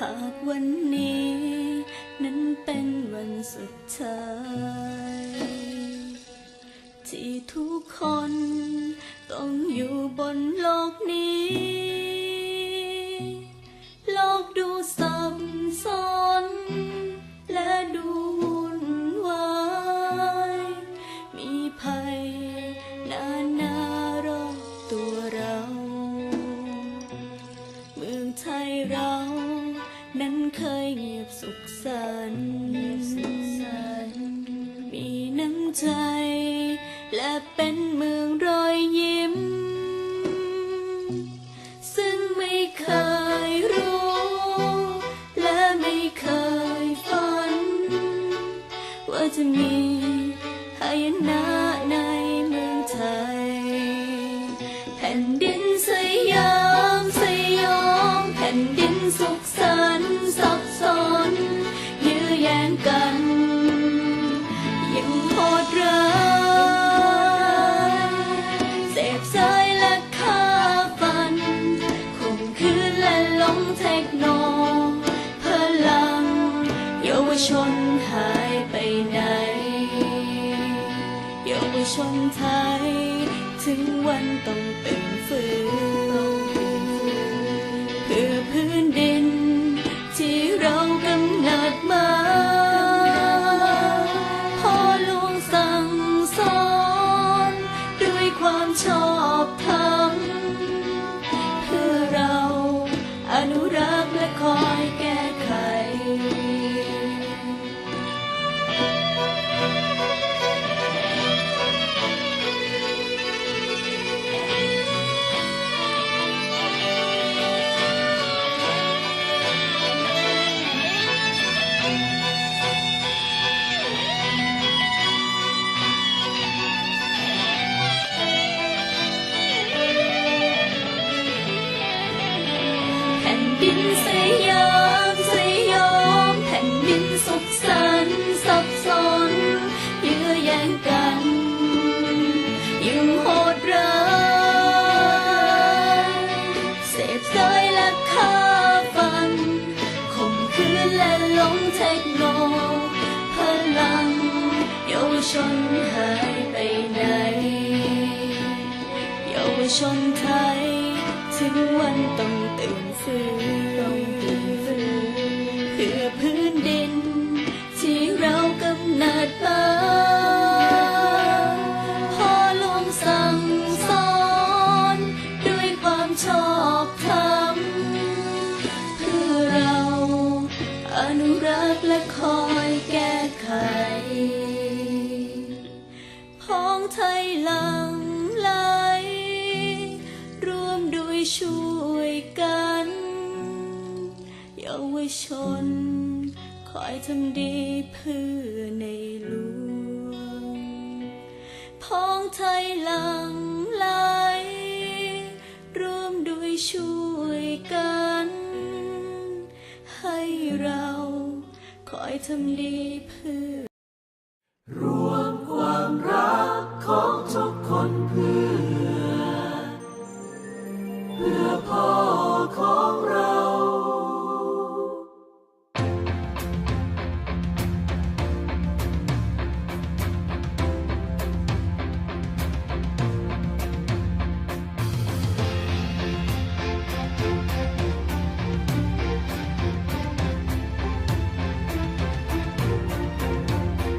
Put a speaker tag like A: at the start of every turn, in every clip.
A: หากวันนี้ นั้นเป็นวันสุดท้าย ที่ทุกคนต้องอยู่บนโลกนี้ เคยเงียบสุขสันต์มีน้ำใจ และเป็นเมืองรอยยิ้ม ซึ่งไม่เคยรู้ และไม่เคยฝัน ว่าจะมีหายนะ ดร้ายเสพสายและฆ่าฟันข่มขืนและล้มเทคโนพลังเยาวชนหายไปไหนเยาวชนไทย ถึงวันต้องตื่นฟื้น ชนหายไปไหน เยาวชนไทย ถึงวันต้องตื่นฟื้น ทำดีเพื่อในหลวงพ้องไทยหลังไหลร่วมด้วยช่วยกัน ให้เราคอยทำดีเพื่อ
B: รวมความรักของทุกคนเพื่อ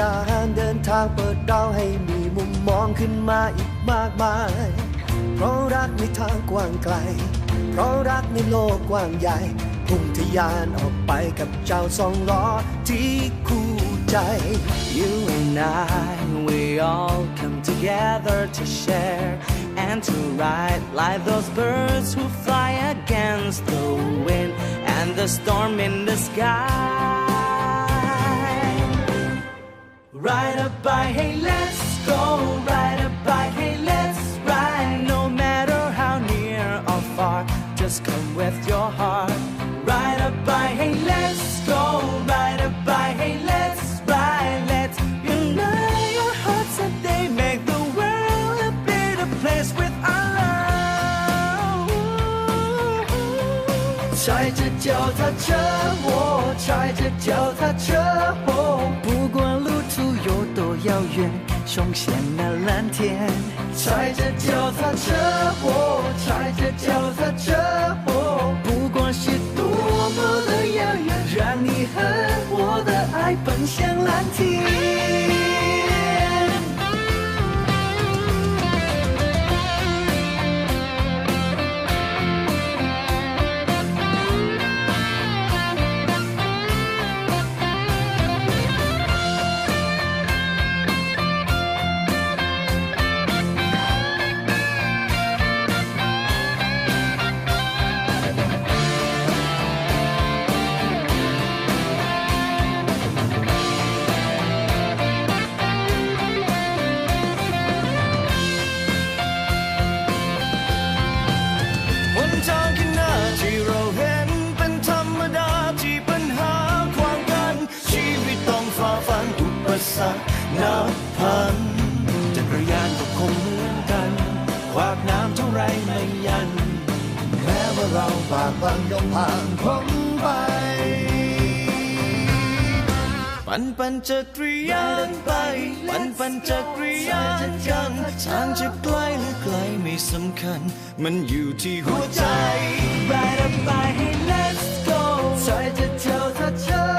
B: การเดินทางเปิดเราให้มีมุมมองขึ้นมาอีกมากมาย เพราะรักในทางกว้างไกล เพราะรักในโลกกว้างใหญ่พุ่งทะยานออกไปกับเจ้าสองล้อที่คู่ใจ
C: You and I, we all come together to share and to ride like those birds who fly against the wind and the storm in the sky. Ride a bike, hey, let's go. Ride a bike, hey, let's ride. No matter how near or far, just come with your heart. Ride a bike, hey, let's go. Ride a bike, hey, let's ride. Let's unite your hearts and they make the world a better place with our love.
B: 踩着脚踏车，我踩着脚踏车，哦。
C: 不管路途有多 遥远，冲向那蓝天。
B: 踩着脚踏车，我踩着脚踏车，哦，
C: 不管是多么的遥远，让你和我的爱奔向蓝天。
B: สักนับพันจักรยานก็คงเหมือนกันควากน้ำเท่าไรไม่ยัน
D: แม้ว่าเราบากบันต้ผ่านพ้นไป
B: ปั่นปันจักรยานไป ปั่นปันจักรยานกันทางจะไกลหรือไกลไม่สำคัญ มันอยู่ที่หัวใจ
C: Ride up by hey let's go
B: ใจจะเท่าวถ้าเธอ